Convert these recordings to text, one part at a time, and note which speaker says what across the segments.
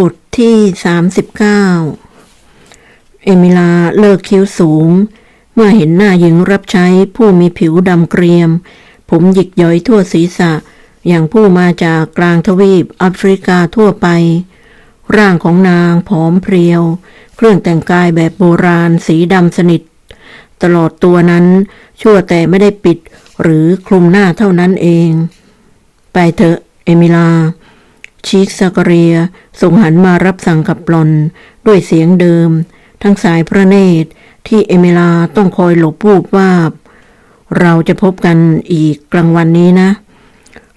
Speaker 1: บทที่ 39 เอมิลาเลิกคิ้วสูง เมื่อเห็นหน้าหญิงรับใช้ผู้มีผิวดำเกรียม ผมหยิกย้อยทั่วศีรษะ อย่างผู้มาจากกลางทวีปแอฟริกาทั่วไป ร่างของนางผอมเพรียว เครื่องแต่งกายแบบโบราณสีดำสนิท ตลอดตัวนั้นชั่วแต่ไม่ได้ปิดหรือคลุมหน้าเท่านั้นเอง ไปเถอะ เอมิลา ชีคซากเรียทรงหันมารับสั่งกับปลอน ด้วยเสียงเดิม ทั้งสายพระเนตรที่เอเมลาต้องคอยหลบวูบวาบ เราจะพบกันอีกกลางวันนี้นะ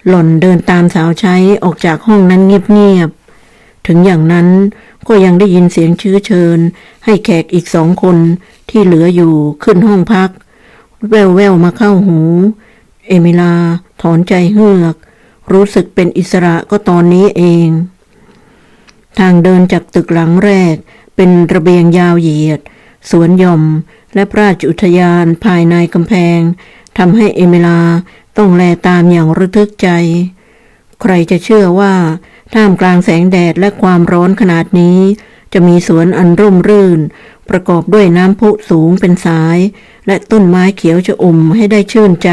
Speaker 1: หล่อนเดินตามสาวใช้ออกจากห้องนั้นเงียบๆ ถึงอย่างนั้นก็ยังได้ยินเสียงชื้อเชิญ ให้แขกอีกสองคนที่เหลืออยู่ขึ้นห้องพัก แววแววๆมาเข้าหู เอเมลาถอนใจเฮือก รู้สึกเป็นอิสระก็ตอนนี้เอง ทางเดินจากตึกหลังแรก เป็นระเบียงยาวเหยียด สวนย่อม และพระราชอุทยานภายในกำแพงทำให้เอมิลาต้องแลตามอย่างระทึกใจ ใครจะเชื่อว่าท่ามกลางแสงแดดและความร้อนขนาดนี้ จะมีสวนอันร่มรื่น ประกอบด้วยน้ำพุสูงเป็นสาย และต้นไม้เขียวชะอมให้ได้ชื่นใจ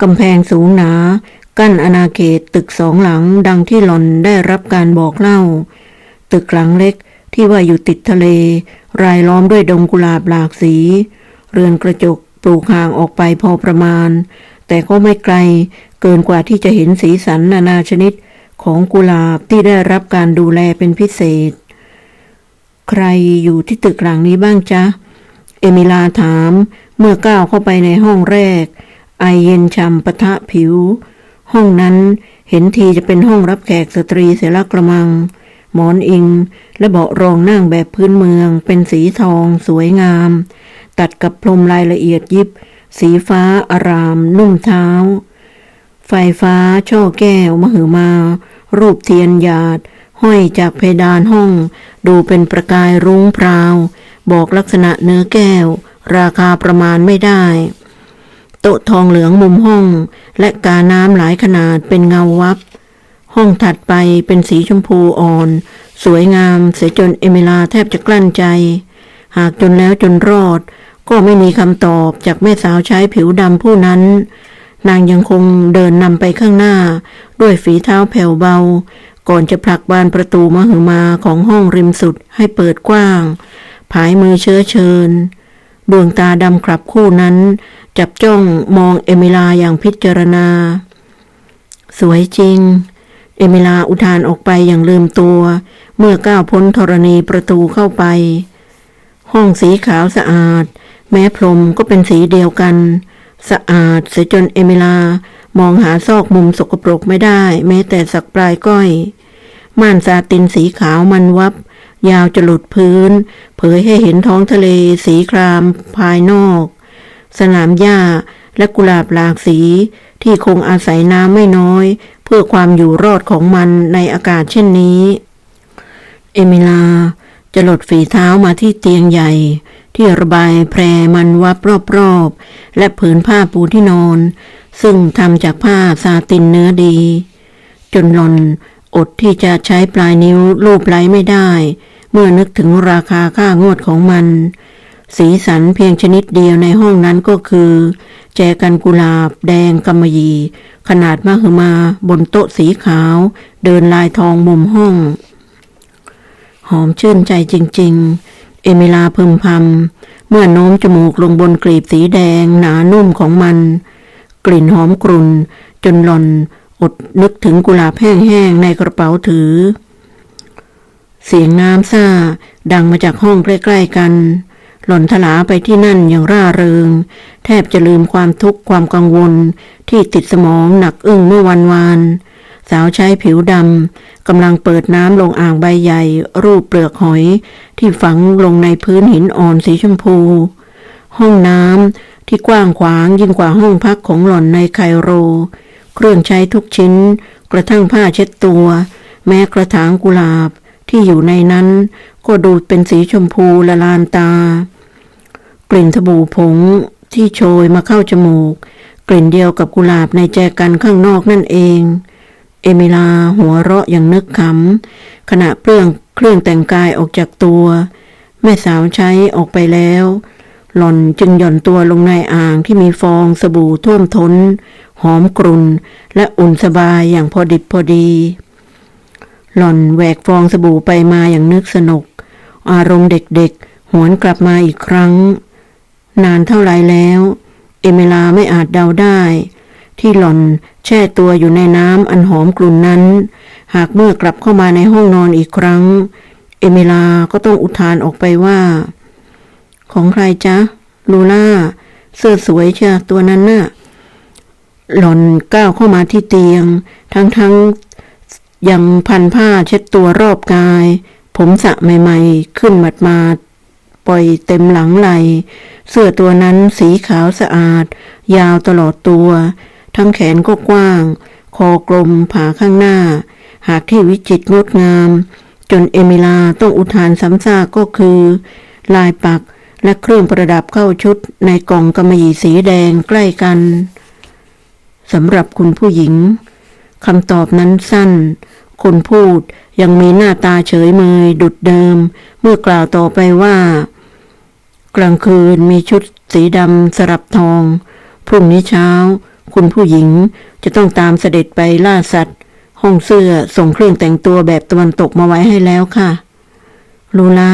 Speaker 1: กำแพงสูงหนา กั้นอาณาเขตตึกสองหลังดังที่หลอนได้รับการบอกเล่า ตึกหลังเล็กที่ว่าอยู่ติดทะเล รายล้อมด้วยดงกุหลาบหลากสี เรือนกระจกปลูกห่างออกไปพอประมาณ แต่ก็ไม่ไกลเกินกว่าที่จะเห็นสีสันนานาชนิดของกุหลาบที่ได้รับการดูแลเป็นพิเศษ ใครอยู่ที่ตึกหลังนี้บ้างจ๊ะ เอมิลาถามเมื่อก้าวเข้าไปในห้องแรก ไอเย็นชำปะทะผิว ห้องนั้นเห็นทีจะเป็นห้องรับแขกสตรีเสียละกระมัง หมอนอิง และเบาะรองนั่งแบบพื้นเมือง เป็นสีทอง สวยงาม ตัดกับพรมรายละเอียดยิบ สีฟ้าอาราม นุ่มเท้า ไฟฟ้า ช่อแก้ว มหึมา รูปเทียนหยาด ห้อยจากเพดานห้อง ดูเป็นประกายรุ้งพราว บอกลักษณะเนื้อแก้ว ราคาประมาณไม่ได้ โต๊ะทองเหลืองมุมห้อง และกาน้ำหลายขนาดเป็นเงาวับ ห้องถัดไปเป็นสีชมพูอ่อน สวยงามเสียจนเอมิลาแทบจะกลั้นใจ หากจนแล้วจนรอด ก็ไม่มีคำตอบจากแม่สาวใช้ผิวดำผู้นั้น นางยังคงเดินนำไปข้างหน้า ด้วยฝีเท้าแผ่วเบา ก่อนจะผลักบานประตูมหึมาของห้องริมสุดให้เปิดกว้าง ผายมือเชื้อเชิญ ดวงตาดำคลับคู่นั้น จับจ้องมองเอมิลาอย่างพิจารณา สวยจริง เอมิลาอุทานออกไปอย่างลืมตัว เมื่อก้าวพ้นธรณีประตูเข้าไป ห้องสีขาวสะอาด แม้พรมก็เป็นสีเดียวกัน สะอาดเสียจนเอมิลามองหาซอกมุมสกปรกไม่ได้ แม้แต่สักปลายก้อยม่านซาตินสีขาวมันวับ ยาวจะหลุดพื้น เผยให้เห็นท้องทะเลสีครามภายนอก สนามหญ้าและกุหลาบหลากสีที่คงอาศัยน้ำไม่น้อย เพื่อความอยู่รอดของมันในอากาศเช่นนี้ เอมิลาจะหลดฝีเท้ามาที่เตียงใหญ่ ที่ระบายแพรมันวับรอบๆ และผืนผ้าปูที่นอน ซึ่งทำจากผ้าซาตินเนื้อดี จนหลอนอดที่จะใช้ปลายนิ้วลูบไล้ไม่ได้ เมื่อนึกถึงราคาค่างวดของมัน สีสันเพียงชนิดเดียวในห้องนั้นก็คือ แจกันกุหลาบ แดงกำมะหยี่ขนาดมหึมาบนโต๊ะสีขาว เดินลายทองมุมห้อง หอมชื่นใจจริง ๆ เอมิลาพึมพำเมื่อโน้มจมูกลงบนกลีบสีแดงหนานุ่มของมัน กลิ่นหอมกรุ่น จนหล่อนอดนึกถึงกุหลาบแห้งๆในกระเป๋าถือ เสียงน้ำซ่าดังมาจากห้องใกล้ ๆ กัน หล่อนถลาไปที่นั่นอย่างร่าเริง แทบจะลืมความทุกข์ความกังวล ที่ติดสมองหนักอึ้งเมื่อวันวานสาวใช้ผิวดำกำลังเปิดน้ำลงอ่างใบใหญ่ รูปเปลือกหอย ที่ฝังลงในพื้นหินอ่อนสีชมพู ห้องน้ำที่กว้างขวางยิ่งกว่าห้องพักของหล่อนในไคโร เครื่องใช้ทุกชิ้น กระทั่งผ้าเช็ดตัว แม้กระถางกุหลาบ ที่อยู่ในนั้น ก็ดูเป็นสีชมพูละลานตา กลิ่นสบู่ผงที่โชยมาเข้าจมูก กลิ่นเดียวกับกุหลาบในแจกันข้างนอกนั่นเอง เอมิลาหัวเราะอย่างนึกขำขณะเปลืองเครื่องแต่งกายออกจากตัว แม่สาวใช้ออกไปแล้ว หล่อนจึงหย่อนตัวลงในอ่างที่มีฟองสบู่ท่วมทน้น หอมกรุ่นและอุ่นสบายอย่างพอดิบพอดี หล่อนแหวกฟองสบู่ไปมาอย่างนึกสนุก อารมณ์เด็กๆ หวนกลับมาอีกครั้ง นานเท่าไรแล้ว เอเมลาไม่อาจเดาได้ ที่หล่อนแช่ตัวอยู่ในน้ำอันหอมกลุ่นนั้น หากเมื่อกลับเข้ามาในห้องนอนอีกครั้ง เอเมลาก็ต้องอุทานออกไปว่า ของใครจ๊ะ ลูล่า เสื้อสวยเชียตัวนั้นน่ะหล่อนก้าวเข้ามาที่เตียง ทั้งๆ ยังพันผ้าเช็ดตัวรอบกาย ผมสระใหม่ ๆ ขึ้นหมัดมาปล่อยเต็มหลังไหล เสื้อตัวนั้นสีขาวสะอาด ยาวตลอดตัว ทั้งแขนก็กว้าง คอกลมผ่าข้างหน้า หากที่วิจิตรงดงาม จนเอมิลาต้องอุทานซ้ำซากก็คือ ลายปักและเครื่องประดับเข้าชุดในกล่องกำมะหยี่สีแดงใกล้กันสำหรับคุณผู้หญิง คำตอบนั้นสั้น คนพูดยังมีหน้าตาเฉยเมยดุดเดิม เมื่อกล่าวต่อไปว่า กลางคืนมีชุดสีดำสลับทอง พรุ่งนี้เช้า คุณผู้หญิงจะต้องตามเสด็จไปล่าสัตว์ ห้องเสื้อส่งเครื่องแต่งตัวแบบตะวันตกมาไว้ให้แล้วค่ะลูลา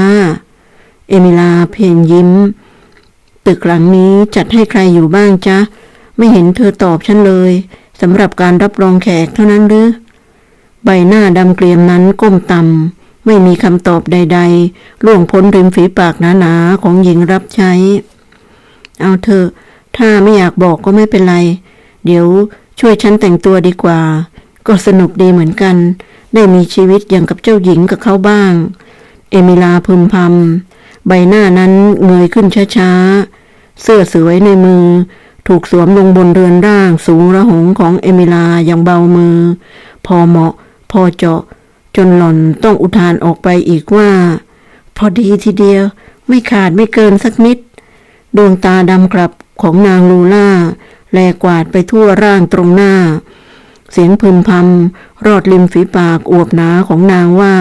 Speaker 1: เอมิลาเพนยิ้ม ตึกหลังนี้จัดให้ใครอยู่บ้างจ๊ะ ไม่เห็นเธอตอบฉันเลย สำหรับการรับรองแขกเท่านั้นหรือ ใบหน้าดำเกรียมนั้นก้มต่ำไม่มีคำตอบใด ๆ ล่วงพ้นริมฝีปากหนาๆของหญิงรับใช้ เอาเถอะ ถ้าไม่อยากบอกก็ไม่เป็นไร เดี๋ยวช่วยฉันแต่งตัวดีกว่า ก็สนุกดีเหมือนกัน ได้มีชีวิตอย่างกับเจ้าหญิงกับเขาบ้าง เอมิลาพึมพำใบหน้านั้นเงยขึ้นช้าๆ เสื้อสวยในมือ ถูกสวมลงบนเรือนร่างสูงระหงของเอมิลาอย่างเบามือ พอเหมาะ พอเจาะ จนหล่อนต้องอุทานออกไปอีกว่า พอดีทีเดียว ไม่ขาดไม่เกินสักนิด ดวงตาดำกลับของนางลูล่า แลกวาดไปทั่วร่างตรงหน้า เสียงพึมพำรอดริมฝีปากอวบหนาของนางว่า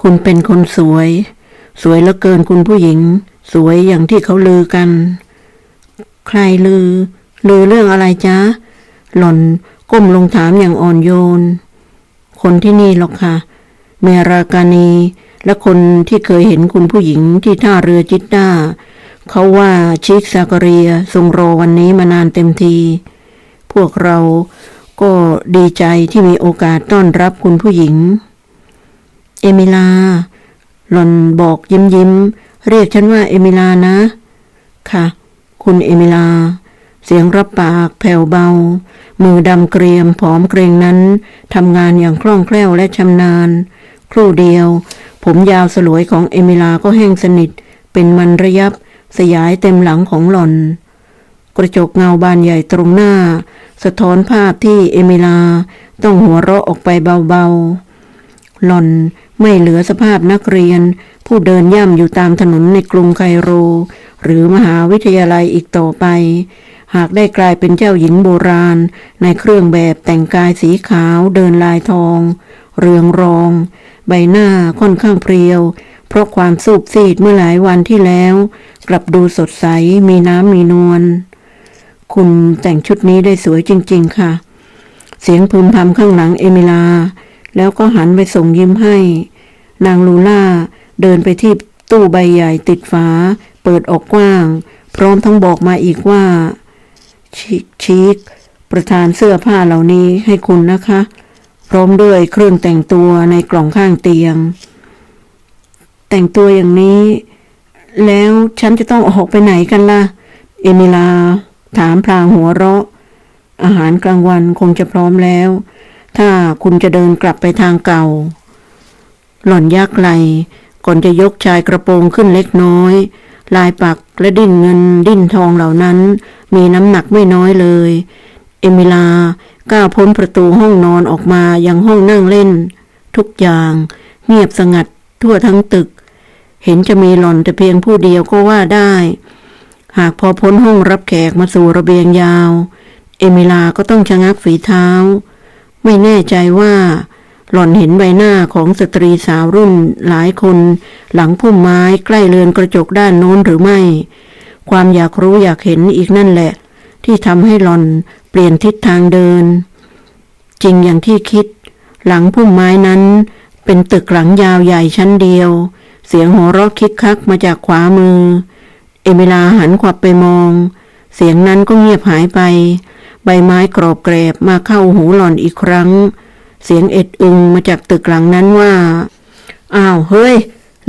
Speaker 1: คุณเป็นคนสวย สวยเหลือเกินคุณผู้หญิง สวยอย่างที่เขาลือกัน ใครลือ ลือเรื่องอะไรจ๊ะ หล่อนก้มลงถามอย่างอ่อนโยน คนที่นี่หรอกค่ะ เมรากานี และคนที่เคยเห็นคุณผู้หญิงที่ท่าเรือจิตดาเขาว่าชิคซาการียทรงรอวันนี้มานานเต็มที พวกเราก็ดีใจที่มีโอกาสต้อนรับคุณผู้หญิง เอมิลา หล่อนบอกยิ้มยิ้ม เรียกฉันว่าเอมิลานะ ค่ะ คุณเอมิลา เสียงรับปากแผ่วเบา มือดำเกรียมผอมเกรงนั้นทำงานอย่างคล่องแคล่วและชำนาญ ครู่เดียว ผมยาวสลวยของเอมิลาก็แห้งสนิท เป็นมันระยับ สยายเต็มหลังของหล่อน กระจกเงาบานใหญ่ตรงหน้า สะท้อนภาพที่เอมิลา ต้องหัวเราะออกไปเบาๆ หล่อน ไม่เหลือสภาพนักเรียน ผู้เดินย่ำอยู่ตามถนนในกรุงไคโร หรือมหาวิทยาลัยอีกต่อไป หากได้กลายเป็นเจ้าหญิงโบราณ ในเครื่องแบบแต่งกายสีขาวเดินลายทอง เรืองรอง ใบหน้าค่อนข้างเพรียว เพราะความสูบซีดเมื่อหลายวันที่แล้ว กลับดูสดใสมีน้ำมีนวลคุณแต่งชุดนี้ได้สวยจริง ๆ ค่ะ เสียงพึมพำข้างหลังเอมิลา แล้วก็หันไปส่งยิ้มให้ นางลูล่าเดินไปที่ตู้ใบใหญ่ติดฝา เปิดออกกว้าง พร้อมทั้งบอกมาอีกว่า ชิคชิคประธานเสื้อผ้าเหล่านี้ให้คุณนะคะ พร้อมด้วยเครื่องแต่งตัวในกล่องข้างเตียง แต่งตัวอย่างนี้ แล้วฉันจะต้องออกไปไหนกันล่ะ เอมิลา ถามพลางหัวเราะ อาหารกลางวันคงจะพร้อมแล้ว ถ้าคุณจะเดินกลับไปทางเก่า หล่อนยักไหลก่อนจะยกชายกระโปรงขึ้นเล็กน้อย ลายปักและดิ้นเงินดิ้นทองเหล่านั้น มีน้ำหนักไม่น้อยเลย เอมิลาก้าวพ้นประตูห้องนอนออกมายังห้องนั่งเล่น ทุกอย่างเงียบสงัดทั่วทั้งตึก เห็นจะมีหล่อนแต่เพียงผู้เดียวก็ว่าได้ หากพอพ้นห้องรับแขกมาสู่ระเบียงยาว เอมิลาก็ต้องชะงักฝีเท้า ไม่แน่ใจว่า หล่อนเห็นใบหน้าของสตรีสาวรุ่นหลายคน หลังพุ่มไม้ใกล้เรือนกระจกด้านโน้นหรือไม่ ความอยากรู้อยากเห็นอีกนั่นแหละ ที่ทำให้หล่อนเปลี่ยนทิศทางเดิน จริงอย่างที่คิด หลังพุ่มไม้นั้น เป็นตึกหลังยาวใหญ่ชั้นเดียว เสียงหัวเราะคิกคักมาจากขวามือ เอเมลาหันขวับไปมอง เสียงนั้นก็เงียบหายไป ใบไม้กรอบแกรบมาเข้าหูหล่อนอีกครั้ง เสียงเอ็ดอึงมาจากตึกหลังนั้นว่า อ้าวเฮ้ย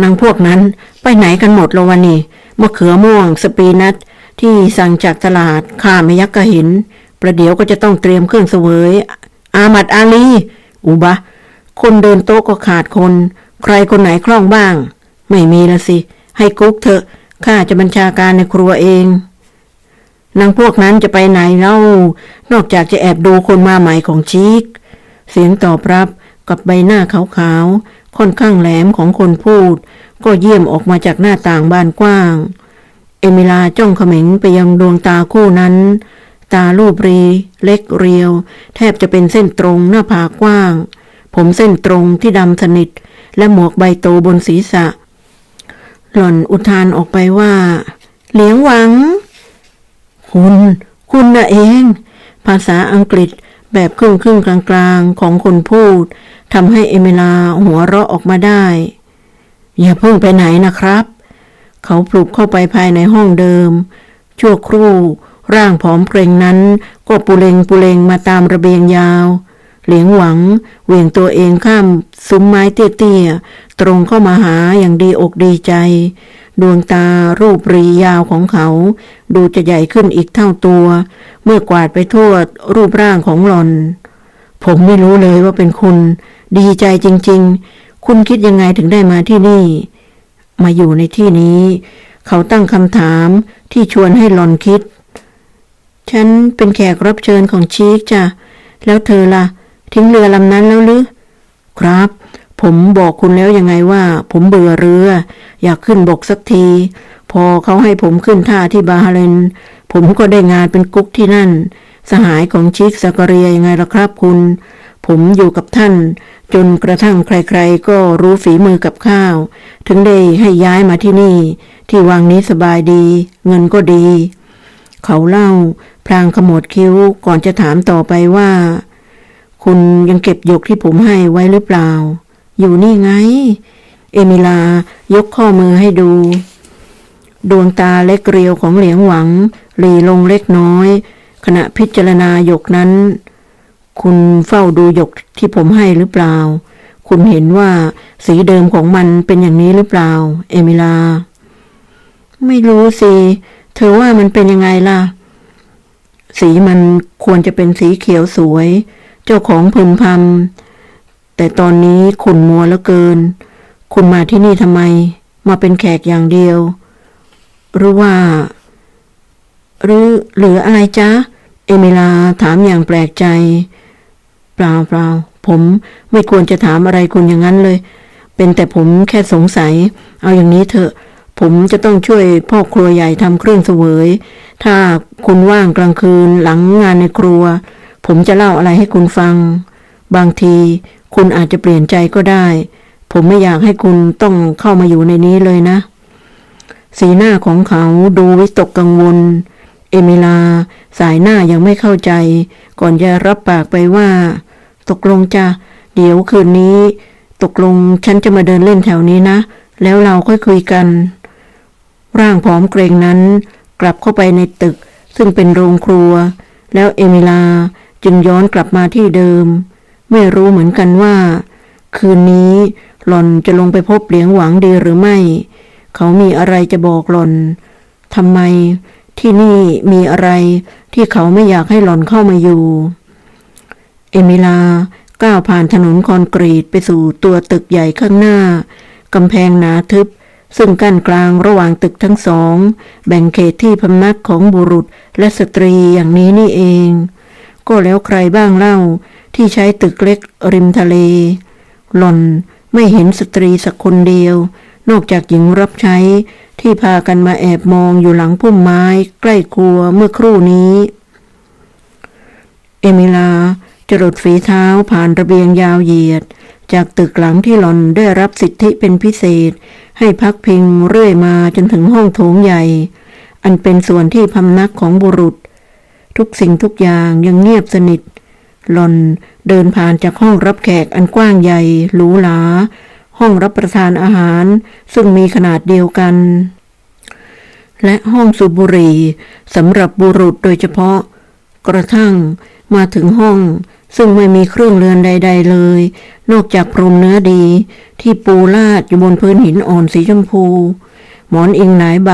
Speaker 1: นางพวกนั้นไปไหนกันหมดแล้ววันนี้มะเขือม่วงสปีนัทที่สั่งจากตลาดข้าไม่ยักกระหิน ประเดี๋ยวก็จะต้องเตรียมเครื่องเสวย อามัดอาลีอุบะ คนเดินโต๊ะก็ขาดคน ใครคนไหนคล่องบ้าง ไม่มีละสิ ให้กุ๊กเถอะข้าจะบัญชาการในครัวเอง นางพวกนั้นจะไปไหนเล่านอกจากจะแอบดูคนมาใหม่ของชีก เสียงตอบรับกับใบหน้าขาวๆ ค่อนข้างแหลมของคนพูด ก็เยี่ยมออกมาจากหน้าต่างบานกว้าง เอมิลาจ้องเขม็งไปยังดวงตาคู่นั้น ตาลูบรี เล็กเรียว แทบจะเป็นเส้นตรงหน้าผากกว้าง ผมเส้นตรงที่ดำสนิท และหมวกใบโตบนศีรษะ หล่อนอุทานออกไปว่า เหลียงหวัง คุณ คุณน่ะเอง ภาษาอังกฤษแบบครึ่งครึ่งๆกลางๆ ของคนพูดทำให้เอมิลาหัวเราะออกมาได้ อย่าเพิ่งไปไหนนะครับ เขาปลุกเข้าไปภายในห้องเดิม ชั่วครู่ ร่างผอมเกรงนั้น ก็ปุเรงปุเรงมาตามระเบียงยาว เหลียงหวังเหวี่ยงตัวเองข้ามซุ้มไม้เตี้ยๆ ตรงเข้ามาหาอย่างดีอกดีใจ ดวงตารูปรียาวของเขา ดูจะใหญ่ขึ้นอีกเท่าตัว เมื่อกวาดไปทั่วรูปร่างของหลอน ผมไม่รู้เลยว่าเป็นคุณ ดีใจจริง ๆ คุณคิดยังไงถึงได้มาที่นี่ มาอยู่ในที่นี้ เขาตั้งคำถามที่ชวนให้หลอนคิด ฉันเป็นแขกรับเชิญของชีกจ้ะแล้วเธอล่ะ ทิ้งเรือลำนั้นแล้วหรือครับ ผมบอกคุณแล้วยังไงว่า ผมเบื่อเรือ อยากขึ้นบกสักที พอเขาให้ผมขึ้นท่าที่บาฮาเรนผมก็ได้งานเป็นกุ๊กที่นั่น สหายของชิคซากเรียยังไงล่ะครับคุณ ผมอยู่กับท่าน จนกระทั่งใครๆ ก็รู้ฝีมือกับข้าว ถึงได้ให้ย้ายมาที่นี่ ที่วังนี้สบายดี เงินก็ดี เขาเล่าพลางขมวดคิ้วก่อนจะถามต่อไปว่า คุณยังเก็บยกที่ผมให้ไว้หรือเปล่า อยู่นี่ไง เอมิลายกข้อมือให้ดู ดวงตาเล็กเรียวของเหลียงหวังหลีลงเล็กน้อย ขณะพิจารณาหยกนั้น คุณเฝ้าดูหยกที่ผมให้หรือเปล่า คุณเห็นว่าสีเดิมของมันเป็นอย่างนี้หรือเปล่า เอมิลา ไม่รู้สิ เธอว่ามันเป็นยังไงล่ะ สีมันควรจะเป็นสีเขียวสวย เจ้าของพึมพำ แต่ตอนนี้ขุนมัวเหลือเกิน คุณมาที่นี่ทำไม มาเป็นแขกอย่างเดียว หรือว่า หรือหรืออะไรจ๊ะ เอมิลาถามอย่างแปลกใจ เปล่าเปล่าผมไม่ควรจะถามอะไรคุณอย่างนั้นเลย เป็นแต่ผมแค่สงสัย เอาอย่างนี้เถอะ ผมจะต้องช่วยพ่อครัวใหญ่ทำเครื่องเสวย ถ้าคุณว่างกลางคืนหลังงานในครัว ผมจะเล่าอะไรให้คุณฟัง บางที คุณอาจจะเปลี่ยนใจก็ได้ ผมไม่อยากให้คุณต้องเข้ามาอยู่ในนี้เลยนะ สีหน้าของเขาดูวิตกกังวล เอมิลา สายหน้ายังไม่เข้าใจ ก่อนจะรับปากไปว่า ตกลงจ้ะเดี๋ยวคืนนี้ ตกลงฉันจะมาเดินเล่นแถวนี้นะ แล้วเราค่อยคุยกัน ร่างผอมเกรงนั้น กลับเข้าไปในตึก ซึ่งเป็นโรงครัว แล้วเอมิลาจึงย้อนกลับมาที่เดิม ไม่รู้เหมือนกันว่า คืนนี้หล่อนจะลงไปพบเหลียงหวังดีหรือไม่ เขามีอะไรจะบอกหล่อนทำไมที่นี่มีอะไรที่เขาไม่อยากให้หล่อนเข้ามาอยู่ เอมิลาก้าวผ่านถนนคอนกรีตไปสู่ตัวตึกใหญ่ข้างหน้ากำแพงหนาทึบ ซึ่งกั้นกลางระหว่างตึกทั้งสอง แบ่งเขตที่พำนักของบุรุษและสตรีอย่างนี้นี่เอง ก็แล้วใครบ้างเล่าที่ใช้ตึกเล็กริมทะเล หล่อนไม่เห็นสตรีสักคนเดียว นอกจากหญิงรับใช้ที่พากันมาแอบมองอยู่หลังพุ่มไม้ใกล้ครัวเมื่อครู่นี้ เอมิลาจรดฝีเท้าผ่านระเบียงยาวเหยียด จากตึกหลังที่หลอนได้รับสิทธิเป็นพิเศษ ให้พักพิงเรื่อยมาจนถึงห้องโถงใหญ่ อันเป็นส่วนที่พำนักของบุรุษ ทุกสิ่งทุกอย่างยังเงียบสนิท หลอนเดินผ่านจากห้องรับแขกอันกว้างใหญ่หรูหราห้องรับประทานอาหาร ซึ่งมีขนาดเดียวกัน และห้องสูบบุหรี่สำหรับบุรุษโดยเฉพาะ กระทั่งมาถึงห้อง ซึ่งไม่มีเครื่องเรือนใด ๆ เลย นอกจากพรมเนื้อดี ที่ปูลาดอยู่บนพื้นหินอ่อนสีชมพู หมอนอิงหลายใบ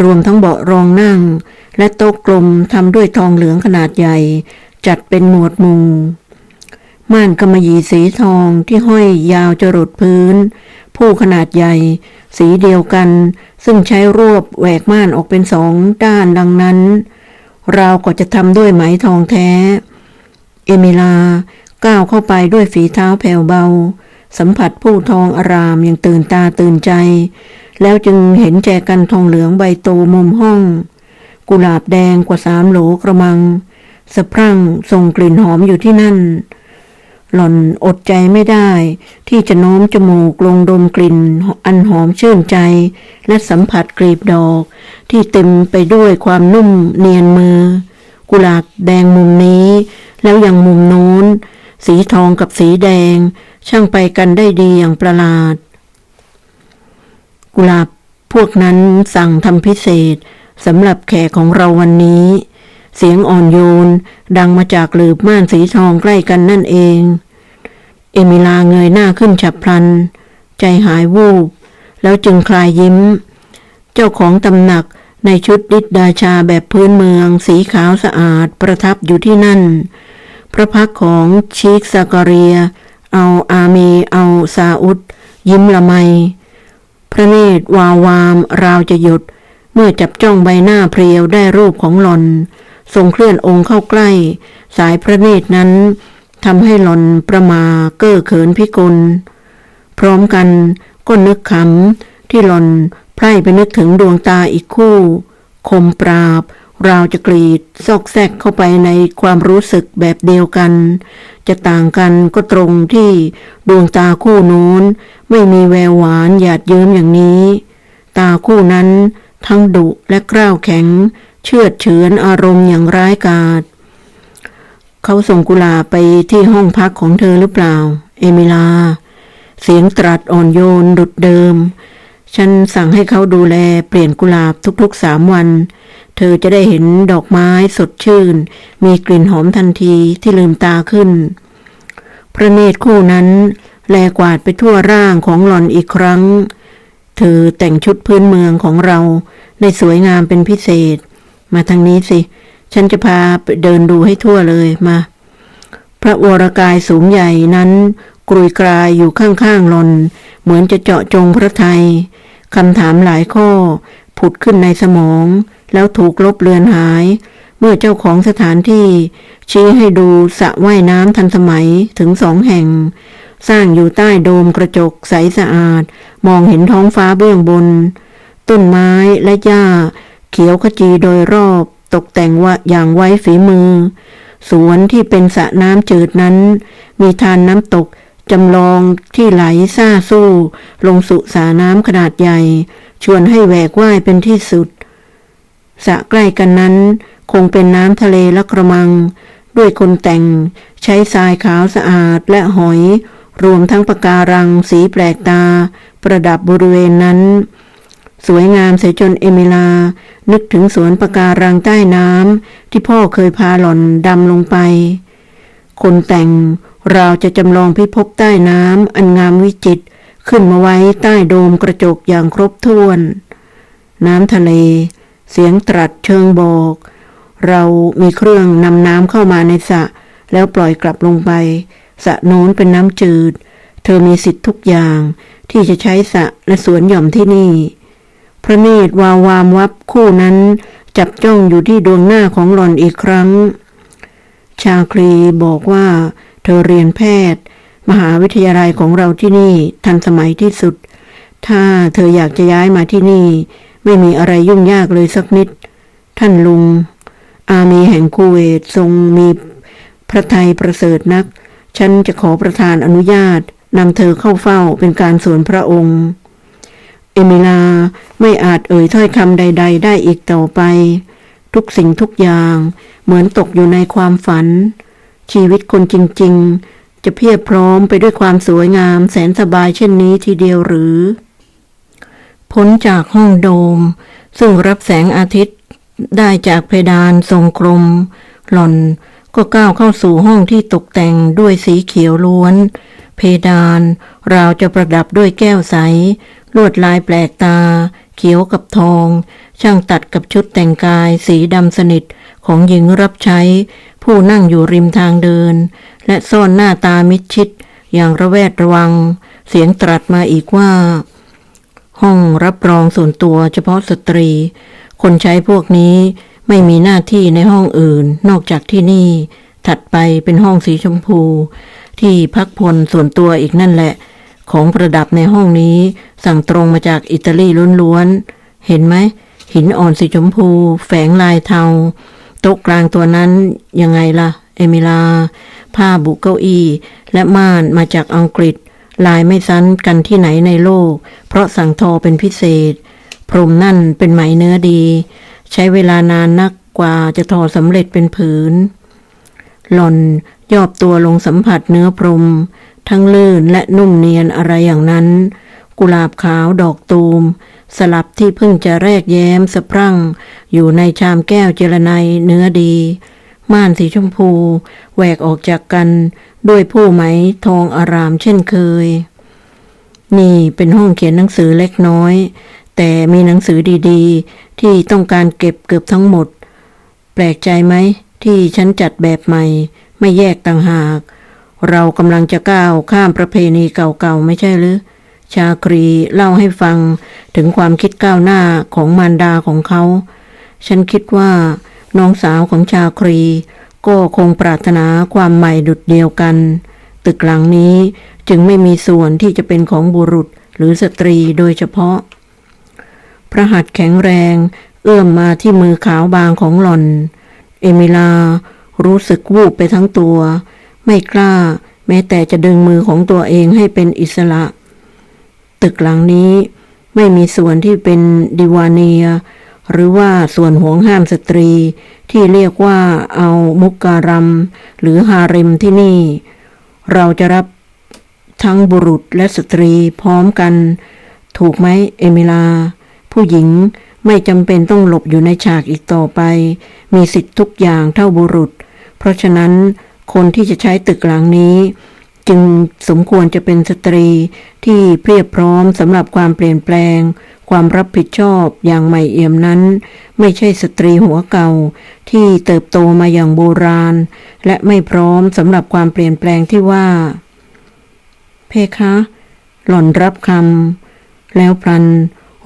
Speaker 1: รวมทั้งเบาะรองนั่ง และโต๊ะกลมทำด้วยทองเหลืองขนาดใหญ่ จัดเป็นหมวดหมู่ม่านกำมะหยี่สีทองที่ห้อยยาวจรดพื้น ผู้ขนาดใหญ่ สีเดียวกัน ซึ่งใช้รวบแหวกม่านออกเป็นสองด้านดังนั้น เราก็จะทำด้วยไหมทองแท้ เอมิลาก้าวเข้าไปด้วยฝีเท้าแผ่วเบา สัมผัสผู้ทองอารามอย่างตื่นตาตื่นใจ แล้วจึงเห็นแจกันทองเหลืองใบโตมุมห้อง กุหลาบแดงกว่าสามโหลกระมัง สะพรั่งส่งกลิ่นหอมอยู่ที่นั่น หล่อนอดใจไม่ได้ ที่จะโน้มจมูกลงดมกลิ่น อันหอมชื่นใจ และสัมผัสกลีบดอก ที่เต็มไปด้วยความนุ่มเนียนมือ กุหลาบแดงมุมนี้ แล้วยังมุมโน้น สีทองกับสีแดง ช่างไปกันได้ดีอย่างประหลาด กุหลาบพวกนั้นสั่งทำพิเศษสำหรับแขกของเราวันนี้ เสียงอ่อนโยน ดังมาจากหลืบม่านสีทองใกล้กันนั่นเอง เอมิลาเงยหน้าขึ้นฉับพลัน ใจหายวูบ แล้วจึงคลายยิ้ม เจ้าของตำหนักในชุดดิดดาชาแบบพื้นเมือง สีขาวสะอาดประทับอยู่ที่นั่น พระพักของชีคซาการีย เอาอาเมเอาซาอุดยิ้มละไม พระเนตรวาววามราวจะหยุด เมื่อจับจ้องใบหน้าเพรียวได้รูปของหลอน ทรงเคลื่อนองค์เข้าใกล้ สายพระเนตรนั้นทำให้หลอนประมาเก้อเขินพิกล พร้อมกันก็นึกขำที่หลอนไพร่ไปนึกถึงดวงตาอีกคู่ คมปราบ ราวจะกรีดซอกแซกเข้าไปในความรู้สึกแบบเดียวกัน จะต่างกันก็ตรงที่ดวงตาคู่นู้น ไม่มีแววหวานหยาดเยิ้มอย่างนี้ ตาคู่นั้นทั้งดุและกร้าวแข็ง เชื่อดเฉือนอารมณ์อย่างร้ายกาจเขาส่งกุลาบไปที่ห้องพักของเธอหรือเปล่า เอมิลา เสียงตรัสอ่อนโยนดุดเดิม ฉันสั่งให้เขาดูแลเปลี่ยนกุลาบทุกๆสามวัน เธอจะได้เห็นดอกไม้สดชื่น มีกลิ่นหอมทันทีที่ลืมตาขึ้น พระเนตรคู่นั้น แลกวาดไปทั่วร่างของหล่อนอีกครั้ง เธอแต่งชุดพื้นเมืองของเราในสวยงามเป็นพิเศษ มาทางนี้สิ ฉันจะพาไปเดินดูให้ทั่วเลยมา พระวรกายสูงใหญ่นั้นกรุยกรายอยู่ข้างๆหลอน เหมือนจะเจาะจงพระไทยคำถามหลายข้อผุดขึ้นในสมอง แล้วถูกลบเลือนหาย เมื่อเจ้าของสถานที่ ชี้ให้ดูสระว่ายน้ำทันสมัยถึงสองแห่ง สร้างอยู่ใต้โดมกระจกใสสะอาด มองเห็นท้องฟ้าเบื้องบน ต้นไม้และหญ้า เขียวขจีโดยรอบตกแต่งว่าอย่างไว้ฝีมือ สวนที่เป็นสระน้ำจืดนั้น มีทานน้ำตกจำลองที่ไหลซ่าสู้ ลงสู่สาน้ำขนาดใหญ่ ชวนให้แหวกว่ายเป็นที่สุด สระใกล้กันนั้น คงเป็นน้ำทะเลละกระมัง ด้วยคนแต่ง ใช้ทรายขาวสะอาดและหอย รวมทั้งปะการังสีแปลกตา ประดับบริเวณนั้น สวยงามเสียจนเอมิลา นึกถึงสวนปะการังใต้น้ำที่พ่อเคยพาหล่อนดำลงไป คนแต่งเราจะจำลองพิภพใต้น้ำอันงามวิจิตรขึ้นมาไว้ใต้โดมกระจกอย่างครบถ้วน น้ำทะเล เสียงตรัสเชิงบอก เรามีเครื่องนำน้ำเข้ามาในสระแล้วปล่อยกลับลงไปสระโน้นเป็นน้ำจืด เธอมีสิทธิ์ทุกอย่าง ที่จะใช้สระและสวนหย่อมที่นี่ พระเนตรวาวามวับคู่นั้น จับจ้องอยู่ที่ดวงหน้าของหล่อนอีกครั้ง ชาคลีบอกว่า เธอเรียนแพทย์ มหาวิทยาลัยของเราที่นี่ทันสมัยที่สุด ถ้าเธออยากจะย้ายมาที่นี่ ไม่มีอะไรยุ่งยากเลยสักนิด ท่านลุง อามีแห่งคูเวตทรงมีพระไทยประเสริฐนัก ฉันจะขอประธานอนุญาตนำเธอเข้าเฝ้าเป็นการส่วนพระองค์ เอมิลาไม่อาจเอ่ยถ้อยคำใด ๆ ได้อีกต่อไป ทุกสิ่งทุกอย่างเหมือนตกอยู่ในความฝัน ชีวิตคนจริง ๆ จะเพียบพร้อมไปด้วยความสวยงามแสนสบายเช่นนี้ทีเดียวหรือ พ้นจากห้องโดม ซึ่งรับแสงอาทิตย์ได้จากเพดานทรงกลม หล่อนก็ก้าวเข้าสู่ห้องที่ตกแต่งด้วยสีเขียวล้วน เพดานราวจะประดับด้วยแก้วใส ลวดลายแปลกตา เขียวกับทอง ช่างตัดกับชุดแต่งกายสีดำสนิทของหญิงรับใช้ ผู้นั่งอยู่ริมทางเดิน และซ่อนหน้าตามิดชิด อย่างระแวดระวัง เสียงตรัสมาอีกว่า ห้องรับรองส่วนตัวเฉพาะสตรี คนใช้พวกนี้ไม่มีหน้าที่ในห้องอื่น นอกจากที่นี่ ถัดไปเป็นห้องสีชมพู ที่พักพลส่วนตัวอีกนั่นแหละ ของประดับในห้องนี้สั่งตรงมาจากอิตาลีล้วนๆ เห็นไหม หินอ่อนสีชมพู แฝงลายเทาโต๊ะกลางตัวนั้นยังไงล่ะ เอมิลา ผ้าบุเก้าอี้ และม่านมาจากอังกฤษ ลายไม่ซ้ำกันที่ไหนในโลก เพราะสั่งทอเป็นพิเศษ พรมนั่นเป็นไหมเนื้อดี ใช้เวลานานนักกว่าจะทอสำเร็จเป็นผืน หล่อนยอบตัวลงสัมผัสเนื้อพรม ทั้งลื่นและนุ่มเนียนอะไรอย่างนั้น กุหลาบขาวดอกตูม สลับที่เพิ่งจะแรกแย้มสะพรั่ง อยู่ในชามแก้วเจรไนเนื้อดี ม่านสีชมพูแหวกออกจากกันด้วยผู้ไหมทองอารามเช่นเคย นี่เป็นห้องเขียนหนังสือเล็กน้อย แต่มีหนังสือดีๆ ที่ต้องการเก็บเกือบทั้งหมด แปลกใจไหมที่ฉันจัดแบบใหม่ ไม่แยกต่างหาก เรากำลังจะก้าวข้ามประเพณีเก่าๆ ไม่ใช่หรือ ชาครีเล่าให้ฟังถึงความคิดก้าวหน้าของมารดาของเขา ฉันคิดว่า น้องสาวของชาครี ก็คงปรารถนาความใหม่ดุดเดียวกัน ตึกหลังนี้จึงไม่มีส่วนที่จะเป็นของบุรุษหรือสตรีโดยเฉพาะ พระหัตถ์แข็งแรง เอื้อมมาที่มือขาวบางของหล่อน เอมิลารู้สึกวูบไปทั้งตัว ไม่กล้าแม้แต่จะดึงมือของตัวเองให้เป็นอิสระ ตึกหลังนี้ไม่มีส่วนที่เป็นดิวาเนีย หรือว่าส่วนห่วงห้ามสตรีที่เรียกว่าเอามุกการัมหรือฮาเร็มที่นี่ เราจะรับทั้งบุรุษและสตรีพร้อมกัน ถูกไหมเอมิลา ผู้หญิงไม่จำเป็นต้องหลบอยู่ในฉากอีกต่อไป มีสิทธิ์ทุกอย่างเท่าบุรุษ เพราะฉะนั้นคนที่จะใช้ตึกหลังนี้ จึงสมควรจะเป็นสตรีที่เพียบพร้อมสำหรับความเปลี่ยนแปลง ความรับผิดชอบอย่างใหม่เอี่ยมนั้น ไม่ใช่สตรีหัวเก่า ที่เติบโตมาอย่างโบราณ และไม่พร้อมสำหรับความเปลี่ยนแปลงที่ว่า เพคะ หล่อนรับคำแล้วพลัน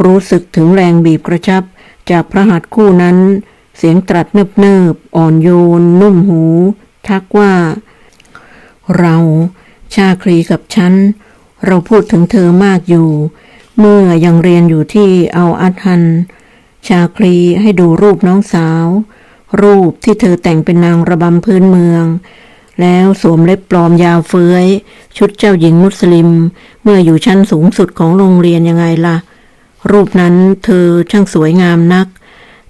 Speaker 1: รู้สึกถึงแรงบีบกระชับ จากพระหัตถ์คู่นั้น เสียงตรัสเนิบเนิบๆอ่อนโยน นุ่มหู ทักว่า เรา ชาครีกับฉัน เราพูดถึงเธอมากอยู่ เมื่อยังเรียนอยู่ที่เอาอัดฮัน ชาครีให้ดูรูปน้องสาว รูปที่เธอแต่งเป็นนางระบำพื้นเมือง แล้วสวมเล็บปลอมยาวเฟ้ยชุดเจ้าหญิงมุสลิม เมื่ออยู่ชั้นสูงสุดของโรงเรียนยังไงล่ะ รูปนั้นเธอช่างสวยงามนัก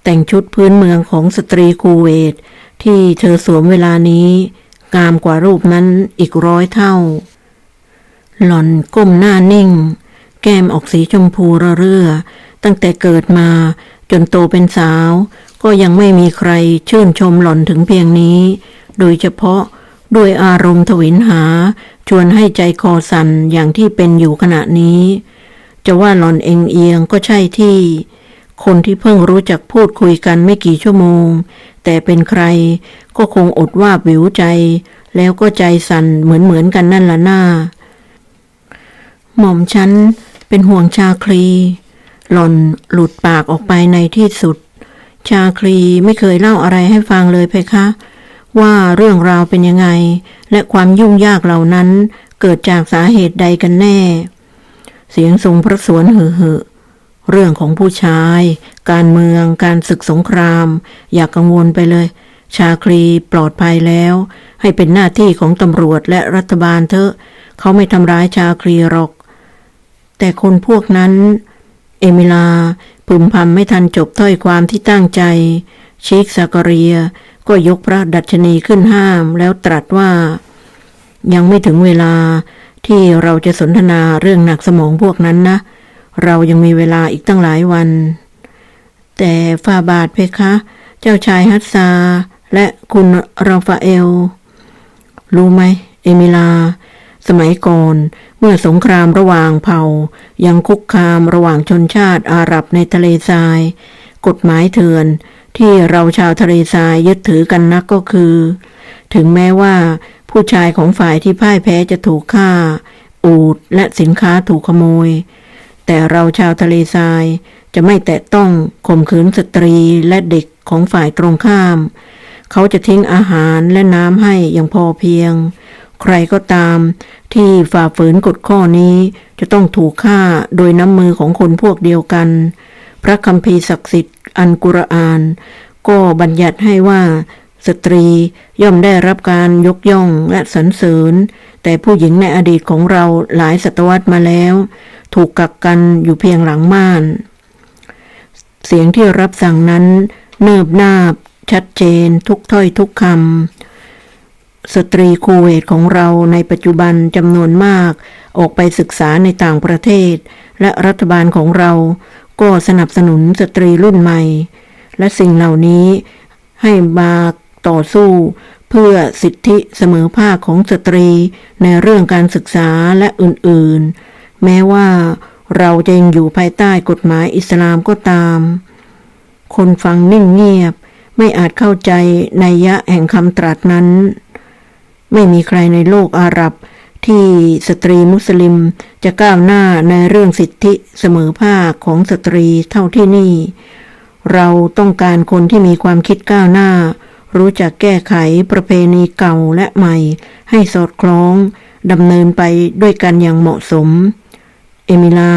Speaker 1: แต่งชุดพื้นเมืองของสตรีคูเวตที่เธอสวมเวลานี้ งามกว่ารูปนั้นอีกร้อยเท่า หล่อนก้มหน้านิ่ง แก้มออกสีชมพูระเรื่อ ตั้งแต่เกิดมาจนโตเป็นสาว ก็ยังไม่มีใครชื่นชมหล่อนถึงเพียงนี้ โดยเฉพาะด้วยอารมณ์ทวินหา ชวนให้ใจคอสั่นอย่างที่เป็นอยู่ขณะนี้ จะว่าหล่อนเองเอียงก็ใช่ที่ คนที่เพิ่งรู้จักพูดคุยกันไม่กี่ชั่วโมง แต่เป็นใครก็คงอดว่าวิวใจ แล้วก็ใจสั่นเหมือนเหมือนๆกันนั่นละหน้า หม่อมฉันเป็นห่วงชาคลี หล่อนหลุดปากออกไปในที่สุด ชาคลีไม่เคยเล่าอะไรให้ฟังเลยเพคะ ว่าเรื่องราวเป็นยังไง และความยุ่งยากเหล่านั้นเกิดจากสาเหตุใดกันแน่ เสียงทรงพระสวนเห่อ เรื่องของผู้ชาย การเมือง การศึกสงคราม อย่ากกังวลไปเลย ชาคลีปลอดภัยแล้ว ให้เป็นหน้าที่ของตำรวจและรัฐบาลเถอะ เขาไม่ทำร้ายชาคลีหรอก แต่คนพวกนั้น เอมิลาพึมพำไม่ทันจบถ้อยความที่ตั้งใจ ชิกซากเรีย ก็ยกพระดัชนีขึ้นห้ามแล้วตรัสว่า ยังไม่ถึงเวลาที่เราจะสนทนาเรื่องหนักสมองพวกนั้นนะเเรายังมีเวลาอีกตั้งหลายวัน แต่ฟาบาทเพคะ เจ้าชายฮัตซา และคุณราฟาเอล รู้ไหม เอมิลา สมัยก่อน เมื่อสงครามระหว่างเผ่า ยังคุกคามระหว่างชนชาติอาหรับในทะเลทราย กฎหมายเถื่อนที่เราชาวทะเลทรายยึดถือกันนักก็คือ ถึงแม้ว่าผู้ชายของฝ่ายที่พ่ายแพ้จะถูกฆ่า อูดและสินค้าถูกขโมย แต่เราชาวทะเลทรายจะไม่แตะต้องข่มขืนสตรีและเด็กของฝ่ายตรงข้าม เขาจะทิ้งอาหารและน้ำให้อย่างพอเพียง ใครก็ตามที่ฝ่าฝืนกฎข้อนี้จะต้องถูกฆ่าโดยน้ำมือของคนพวกเดียวกัน พระคัมภีร์ศักดิ์สิทธิ์อันกุรอาน ก็บัญญัติให้ว่า สตรีย่อมได้รับการยกย่องและสรรเสริญ แต่ผู้หญิงในอดีตของเราหลายศตวรรษมาแล้ว ถูกกักกันอยู่เพียงหลังม่าน เสียงที่รับสั่งนั้น เนิบนาบ ชัดเจน ทุกถ้อยทุกคำสตรีคูเวตของเราในปัจจุบันจำนวนมาก ออกไปศึกษาในต่างประเทศ และรัฐบาลของเราก็สนับสนุนสตรีรุ่นใหม่ และสิ่งเหล่านี้ให้มา ต่อสู้ เพื่อสิทธิเสมอภาคของสตรีในเรื่องการศึกษาและอื่นๆ แม้ว่าเราจะยังอยู่ภายใต้กฎหมายอิสลามก็ตาม คนฟังนิ่งเงียบ ไม่อาจเข้าใจในยยะแห่งคำตรัสนั้น ไม่มีใครในโลกอาหรับที่สตรีมุสลิมจะก้าวหน้าในเรื่องสิทธิเสมอภาคของสตรีเท่าที่นี่ เราต้องการคนที่มีความคิดก้าวหน้า รู้จักแก้ไขประเพณีเก่าและใหม่ ให้สอดคล้องดำเนินไปด้วยกันอย่างเหมาะสม เอมิลา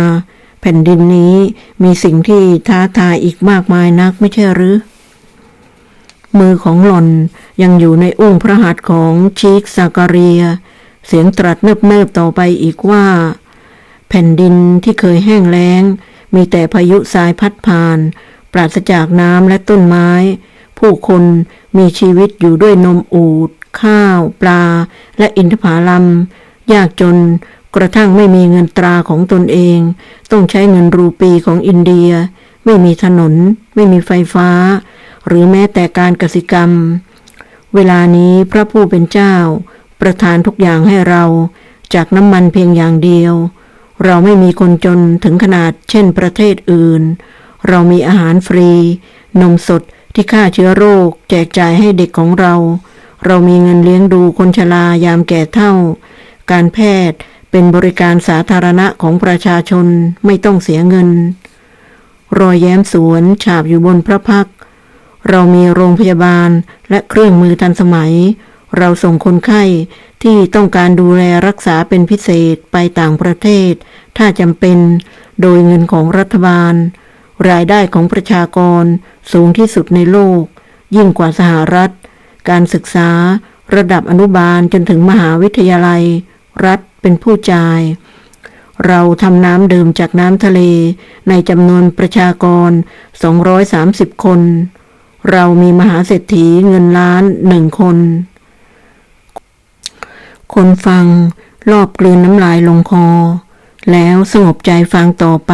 Speaker 1: แผ่นดินนี้มีสิ่งที่ท้าทายอีกมากมายนักไม่ใช่หรือ มือของหล่อนยังอยู่ในอุ้งพระหัตถ์ของชีกซาการีย เสียงตรัสเนิบๆต่อไปอีกว่า แผ่นดินที่เคยแห้งแล้ง มีแต่พายุทรายพัดผ่าน ปราศจากน้ำและต้นไม้ ผู้คน มีชีวิตอยู่ด้วยนมอูด ข้าว ปลา และอินทผลัม ยากจนกระทั่งไม่มีเงินตราของตนเอง ต้องใช้เงินรูปีของอินเดีย ไม่มีถนน ไม่มีไฟฟ้า หรือแม้แต่การกสิกรรม เวลานี้พระผู้เป็นเจ้า ประทานทุกอย่างให้เราจากน้ำมันเพียงอย่างเดียว เราไม่มีคนจนถึงขนาดเช่นประเทศอื่น เรามีอาหารฟรี นมสด ที่ฆ่าเชื้อโรค แจกจ่ายให้เด็กของเรา เรามีเงินเลี้ยงดูคนชรายามแก่เท่า การแพทย์เป็นบริการสาธารณะของประชาชนไม่ต้องเสียเงิน รอยแย้มสวนฉาบอยู่บนพระพัก เรามีโรงพยาบาลและเครื่องมือทันสมัย เราส่งคนไข้ที่ต้องการดูแลรักษาเป็นพิเศษไปต่างประเทศ ถ้าจำเป็น โดยเงินของรัฐบาล รายได้ของประชากรสูงที่สุดในโลก ยิ่งกว่าสหรัฐ การศึกษาระดับอนุบาลจนถึงมหาวิทยาลัย รัฐเป็นผู้จ่าย เราทำน้ำดื่มจากน้ำทะเลในจำนวนประชากร 230 คน เรามีมหาเศรษฐีเงินล้านหนึ่งคน คนฟังรอบกลืนน้ำลายลงคอ แล้วสงบใจฟังต่อไป